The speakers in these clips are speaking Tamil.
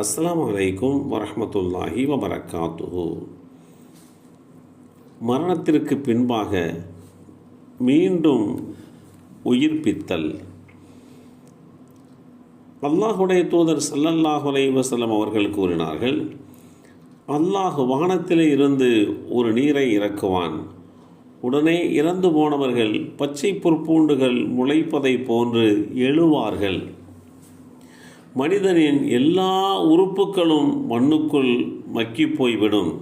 அஸ்லாம் அலைக்கும் வரமத்துல்லாஹி வபரகாத்துஹு மரணத்திற்கு பின்பாக மீண்டும் உயிர்ப்பித்தல் அல்லாஹுடைய தூதர் சல்லல்லாஹு அலைவசல்லம் அவர்கள் கூறினார்கள் அல்லாஹ் வானத்திலே இருந்து ஒரு நீரை இறக்குவான். உடனே இறந்து போனவர்கள் பச்சை பொற்பூண்டுகள் முளைப்பதை போன்று எழுவார்கள். மனிதனின் எல்லா உறுப்புகளும் மண்ணுக்குள் மக்கி போய்விடும்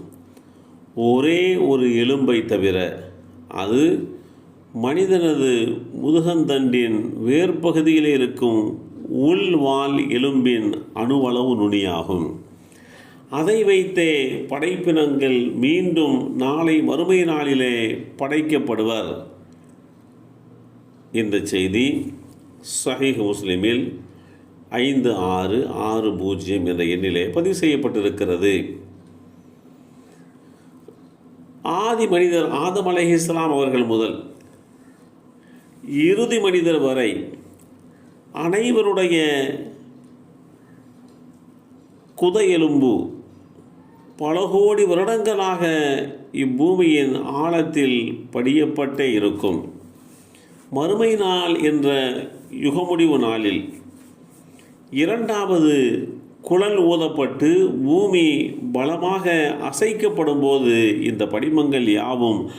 ஒரே ஒரு எலும்பை தவிர அது மனிதனது முதுகந்தண்டின் வேர்பகுதியில் இருக்கும் உள்வால் எலும்பின் அணுவளவு நுனியாகும். அதை வைத்தே படைப்பினங்கள் மீண்டும் நாளை மறுமை நாளிலே படைக்கப்படுவர். இந்த செய்தி சஹீஹ் முஸ்லிமில் ஐந்து ஆறு ஆறு பூஜ்ஜியம் என்ற எண்ணிலே பதிவு செய்யப்பட்டிருக்கிறது. ஆதி மனிதர் ஆதம் அலைஹிஸ்லாம் அவர்கள் முதல். இறுதி மனிதர் வரை அனைவருடைய குதையெலும்பு பல கோடி வருடங்களாக இப்பூமியின் ஆழத்தில் படியப்பட்டே இருக்கும். மறுமை நாள் என்ற யுகமுடிவு நாளில் இரண்டாவது குழல் ஊதப்பட்டு பூமி பலமாக அசைக்கப்படும் போது இந்த படிமங்கள் யாவும்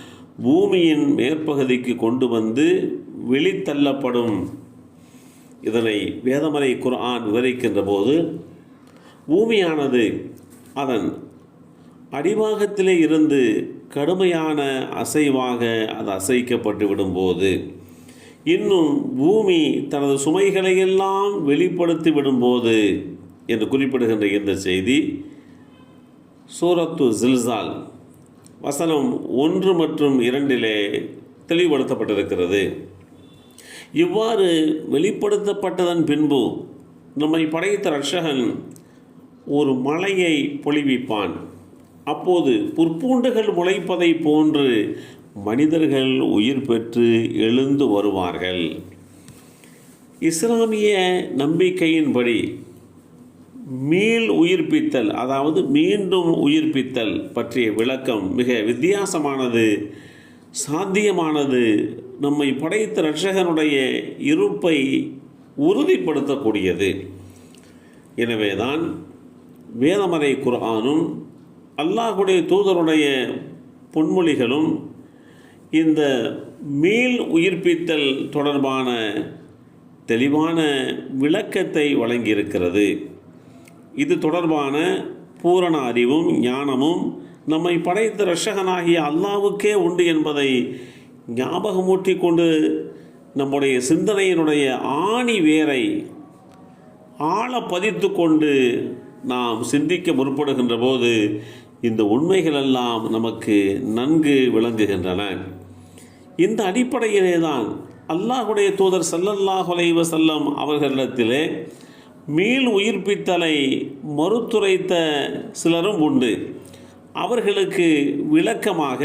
பூமியின் மேற்பகுதிக்கு கொண்டு வந்து வெளித்தள்ளப்படும். இதனை வேதமலை குர்ஆன் விவரிக்கின்ற போது பூமியானது அதன் அடிவாகத்திலே இருந்து கடுமையான அசைவாக அது அசைக்கப்பட்டு விடும்போது இன்னும் பூமி தனது சுமைகளை எல்லாம் வெளிப்படுத்தி விடும்போது என்று குறிப்பிடுகின்ற இந்த செய்தி சூரத்து ஜில்சால் வசனம் ஒன்று மற்றும் இரண்டிலே தெளிவுபடுத்தப்பட்டிருக்கிறது. இவ்வாறு வெளிப்படுத்தப்பட்டதன் பின்பு நம்மை படைத்த ரட்சகன் ஒரு மலையை பொழிவிப்பான். அப்போது புற்பூண்டுகள் முளைப்பதை போன்று மனிதர்கள் உயிர் பெற்று எழுந்து வருவார்கள். இஸ்லாமிய நம்பிக்கையின்படி மீள் உயிர்ப்பித்தல் அதாவது மீண்டும் உயிர்ப்பித்தல் பற்றிய விளக்கம் மிக வித்தியாசமானது சாத்தியமானது நம்மை படைத்த ரட்சகனுடைய இருப்பை உறுதிப்படுத்தக்கூடியது. எனவேதான் வேதமறை குர்ஆனும் அல்லாஹுடைய தூதருடைய பொன்மொழிகளும் இந்த மீள் உயிர்ப்பித்தல் தொடர்பான தெளிவான விளக்கத்தை வழங்கியிருக்கிறது. இது தொடர்பான பூரண அறிவும் ஞானமும் நம்மை படைத்த ரஷகனாகிய அல்லாவுக்கே உண்டு என்பதை ஞாபகமூட்டி கொண்டு நம்முடைய சிந்தனையினுடைய ஆணி வேரை ஆழ பதித்து கொண்டு நாம் சிந்திக்க முற்படுகின்ற போது இந்த உண்மைகளெல்லாம் நமக்கு நன்கு விளங்குகின்றன. இந்த அடிப்படையிலே தான் அல்லாஹுடைய தூதர் சல்லல்லாஹ் அலைவ செல்லம் அவர்களிடத்திலே மீள் உயிர்ப்பித்தலை மறுத்துரைத்த சிலரும் உண்டு. அவர்களுக்கு விளக்கமாக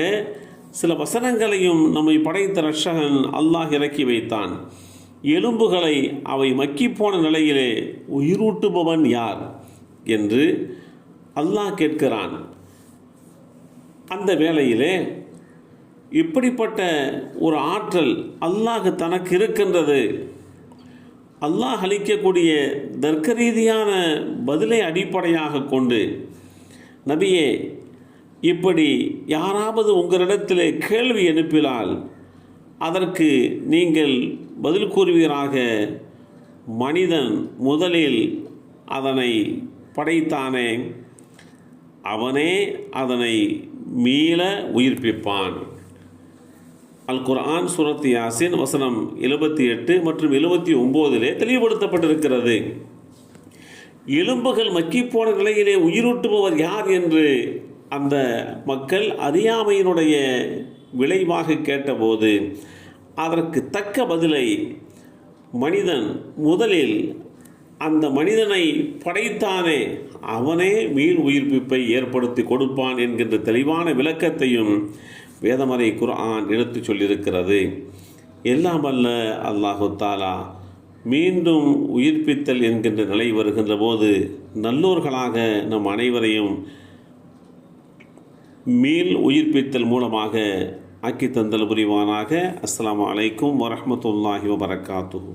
சில வசனங்களையும் நம்மை படைத்த ரஷகன் அல்லாஹ் இறக்கி வைத்தான். எலும்புகளை அவை மக்கிப்போன நிலையிலே உயிரூட்டுபவன் யார்? என்று அல்லாஹ் கேட்கிறான். அந்த வேளையிலே இப்படிப்பட்ட ஒரு ஆற்றல் அல்லாஹ் தனக்கு இருக்கின்றது. அல்லாஹ் அளிக்கக்கூடிய தர்க்க ரீதியான பதிலை அடிப்படையாக கொண்டு நபியே இப்படி யாராவது உங்களிடத்தில் கேள்வி எழுப்பினால் அதற்கு நீங்கள் பதில் கூறுவீராக. மனிதன் முதலில் அதனை படைத்தானே அவனே அதனை மீள உயிர்ப்பிப்பான். அல் குர்ஆன் சுரத் யாசின் வசனம் எழுபத்தி எட்டு மற்றும் எழுபத்தி ஒம்போதிலே தெளிவுபடுத்தப்பட்டிருக்கிறது. எலும்புகள் மக்கிப்போன நிலையிலே உயிரூட்டுபவர் யார் என்று அந்த மக்கள் அறியாமையினுடைய விளைவாக கேட்டபோது அதற்கு தக்க பதிலை மனிதன் முதலில் அந்த மனிதனை படைத்தானே அவனே மீள் உயிர்ப்பிப்பை ஏற்படுத்தி கொடுப்பான் என்கின்ற தெளிவான விளக்கத்தையும் வேதமறை குர்ஆன் எடுத்து சொல்லியிருக்கிறது. எல்லாம் அல்ல அல்லாஹு தாலா மீண்டும் உயிர்ப்பித்தல் என்கின்ற நிலை வருகின்ற போது நல்லோர்களாக நம் அனைவரையும் மீள் உயிர்ப்பித்தல் மூலமாக ஆக்கி தந்தல் புரிவானாக. அஸ்லாம் அலைக்கும் வரமத்துல்லாஹி வபரகாத்துஹு.